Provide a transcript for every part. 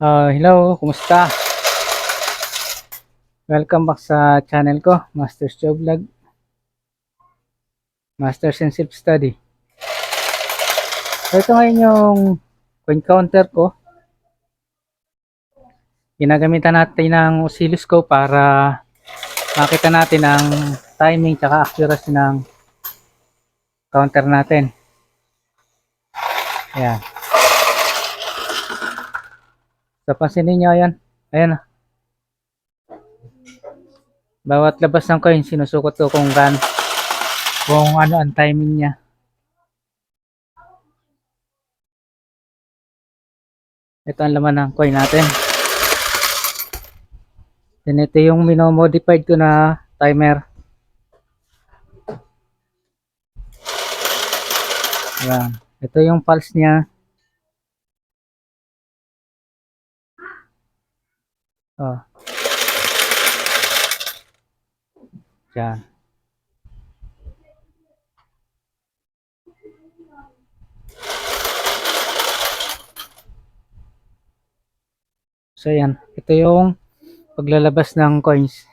Ah, hello, kumusta? Welcome back sa channel ko, Masters Joe Vlog. Masters in Self Study. So, ito ngayon yung coin counter ko. Ginagamitan natin ng oscilloscope para makita natin ang timing tsaka accuracy ng counter natin. Ayan. So, pansinin nyo, ayan. Ayan. Bawat labas ng coin, sinusukot ko kung gan kung ano ang timing niya. Ito ang laman ng coin natin. Then ito yung minomodified ko na timer. Ayan. Ito yung pulse niya. Oh. Yan. So yan, ito yung paglalabas ng coins.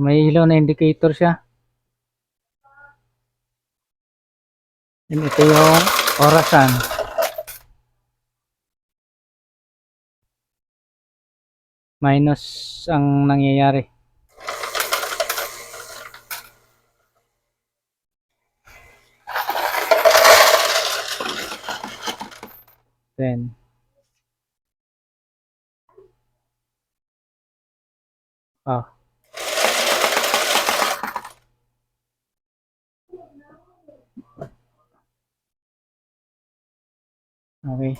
May ilaw na indicator siya. And ito yung orasan. Minus ang nangyayari. Then, ah. Okay.